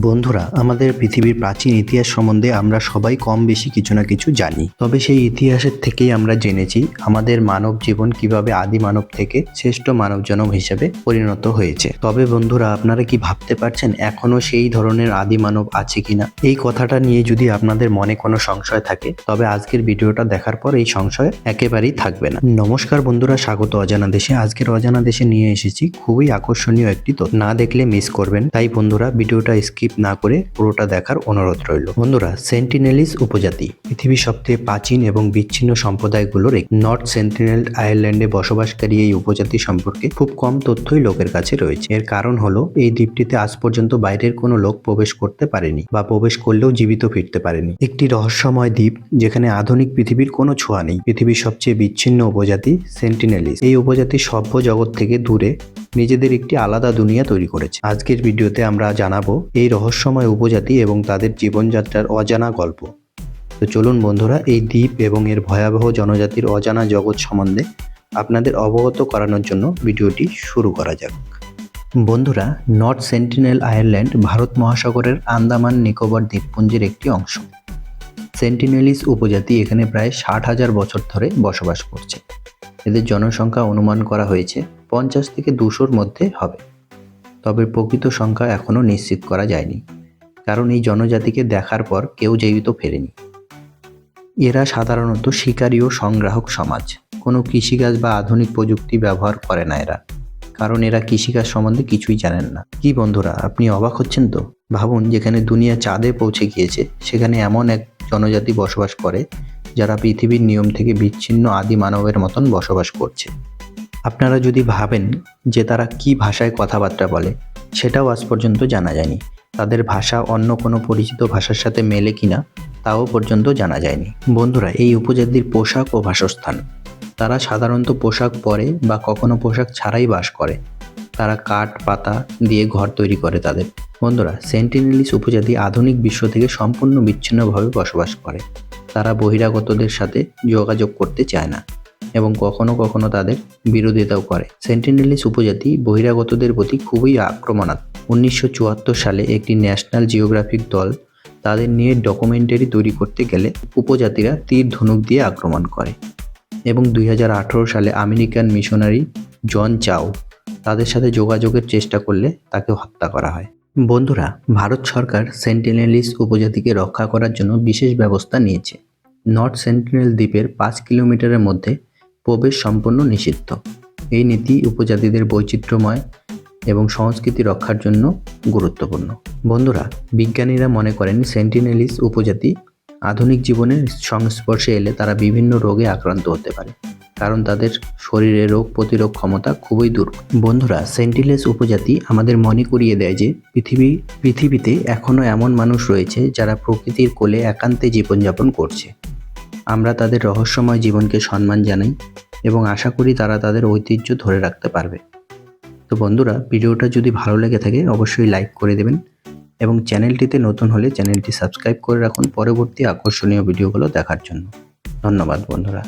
বন্ধুরা, আমাদের পৃথিবীর প্রাচীন ইতিহাস সম্বন্ধে আমরা সবাই কম বেশি কিছু না কিছু জানি। তবে সেই ইতিহাসের থেকেই আমরা জেনেছি আমাদের মানব জীবন কীভাবে আদি মানব থেকে শ্রেষ্ঠ মানব জনম হিসেবে পরিণত হয়েছে। তবে বন্ধুরা, আপনারা কি ভাবতে পারছেন এখনও সেই ধরনের আদি মানব আছে কিনা? এই কথাটা নিয়ে যদি আপনাদের মনে কোনো সংশয় থাকে, তবে আজকের ভিডিওটা দেখার পর এই সংশয় একেবারেই থাকবে না। নমস্কার বন্ধুরা, স্বাগত অজানা দেশে। আজকের অজানা দেশে নিয়ে এসেছি খুবই আকর্ষণীয় একটি তথ্য। না দেখলে মিস করবেন। তাই বন্ধুরা, ভিডিওটা স্কিপ না করে পুরোটা দেখার অনুরোধ রইল। বন্ধুরা সেন্টিনেলিস উপজাতি, পৃথিবীর সবথেকে প্রাচীন এবং বিচ্ছিন্ন সম্প্রদায়গুলোর নর্থ সেন্টিনেল আয়ারল্যান্ডে বসবাসকারী এই উপজাতি সম্পর্কে খুব কম তথ্যই লোকের কাছে রয়েছে। এর কারণ হলো, এই দ্বীপটিতে আজ পর্যন্ত বাইরের কোনো লোক প্রবেশ করতে পারেনি বা প্রবেশ করলেও জীবিত ফিরতে পারেনি। একটি রহস্যময় দ্বীপ যেখানে আধুনিক পৃথিবীর কোনো ছোঁয়া নেই। পৃথিবীর সবচেয়ে বিচ্ছিন্ন উপজাতি সেন্টিনেলিস এই উপজাতি সভ্য জগৎ থেকে দূরে নিজেদের একটি আলাদা দুনিয়া তৈরি করেছে। আজকের ভিডিওতে আমরা জানাব এই রহস্যময় উপজাতি এবং তাদের জীবনযাত্রার অজানা গল্প। তো চলুন বন্ধুরা, এই দ্বীপ এবং এর ভয়াবহ জনজাতির অজানা জগৎ সম্বন্ধে আপনাদের অবগত করানোর জন্য ভিডিওটি শুরু করা যাক। বন্ধুরা, নর্থ সেন্টিনেল আয়ারল্যান্ড ভারত মহাসাগরের আন্দামান নিকোবর দ্বীপপুঞ্জের একটি অংশ। সেন্টিনেলিস উপজাতি এখানে প্রায় ষাট হাজার বছর ধরে বসবাস করছে। এদের জনসংখ্যা অনুমান করা হয়েছে পঞ্চাশ থেকে দুশোর মধ্যে হবে। তবে প্রকৃত সংখ্যা এখনও নিশ্চিত করা যায়নি, কারণ এই জনজাতিকে দেখার পর কেউ জীবিত ফেরেনি। এরা সাধারণত শিকারী ও সংগ্রাহক সমাজ। কোনো কৃষিকাজ বা আধুনিক প্রযুক্তি ব্যবহার করে না এরা, কারণ এরা কৃষিকাজ সম্বন্ধে কিছুই জানেন না। কি বন্ধুরা, আপনি অবাক হচ্ছেন তো? ভাবুন, যেখানে দুনিয়া চাঁদে পৌঁছে গিয়েছে, সেখানে এমন এক জনজাতি বসবাস করে, যারা পৃথিবীর নিয়ম থেকে বিচ্ছিন্ন আদি মানবের মতন বসবাস করছে। আপনারা যদি ভাবেন যে তারা কি ভাষায় কথাবার্তা বলে, সেটাও আজ পর্যন্ত জানা যায়নি। তাদের ভাষা অন্য কোনো পরিচিত ভাষার সাথে মেলে কিনা, তাও পর্যন্ত জানা যায়নি। বন্ধুরা, এই উপজাতির পোশাক ও বাসস্থান। তারা সাধারণত পোশাক পরে বা কখনো পোশাক ছাড়াই বাস করে। তারা কাঠ, পাতা দিয়ে ঘর তৈরি করে তাদের। বন্ধুরা, সেন্টিনেলিস উপজাতি আধুনিক বিশ্ব থেকে সম্পূর্ণ বিচ্ছিন্নভাবে বসবাস করে। তারা বহিরাগতদের সাথে যোগাযোগ করতে চায় না। এবং কখনো কখনো তাদের বিরোধিতাও করে। সেন্টিনেলিস উপজাতি বহিরাগতদের প্রতি খুবই আক্রমণাত্মক। উনিশশো চুয়াত্তর সালে একটি ন্যাশনাল জিওগ্রাফিক দল তাদের নিয়ে ডকুমেন্টারি তৈরি করতে গেলে উপজাতিরা তীর ধনুক দিয়ে আক্রমণ করে। এবং দুই হাজার আঠারো সালে আমেরিকান মিশনারি জন চাও তাদের সাথে যোগাযোগের চেষ্টা করলে তাকে হত্যা করা হয়। বন্ধুরা, ভারত সরকার সেন্টিনেলিস উপজাতিকে রক্ষা করার জন্য বিশেষ ব্যবস্থা নিয়েছে। নর্থ সেন্টিনেল দ্বীপের পাঁচ কিলোমিটারের মধ্যে প্রবেশ সম্পূর্ণ নিষিদ্ধ। এই নীতি উপজাতিদের বৈচিত্র্যময় এবং সংস্কৃতি রক্ষার জন্য গুরুত্বপূর্ণ। বন্ধুরা, বিজ্ঞানীরা মনে করেন সেন্টিনেলিস উপজাতি আধুনিক জীবনের সংস্পর্শে এলে তারা বিভিন্ন রোগে আক্রান্ত হতে পারে, কারণ তাদের শরীরে রোগ প্রতিরোধ ক্ষমতা খুবই দূর। বন্ধুরা, সেন্টিলেস উপজাতি আমাদের মনে করিয়ে দেয় যে পৃথিবী, পৃথিবীতে এখনও এমন মানুষ রয়েছে যারা প্রকৃতির কোলে একান্তে জীবনযাপন করছে। আমরা তাদের রহস্যময় জীবনকে সম্মান জানাই এবং আশা করি তারা তাদের ঐতিহ্য ধরে রাখতে পারবে। তো বন্ধুরা, ভিডিওটা যদি ভালো লেগে থাকে, অবশ্যই লাইক করে দেবেন এবং চ্যানেলটিতে নতুন হলে চ্যানেলটি সাবস্ক্রাইব করে রাখুন পরবর্তী আকর্ষণীয় ভিডিওগুলো দেখার জন্য। ধন্যবাদ বন্ধুরা।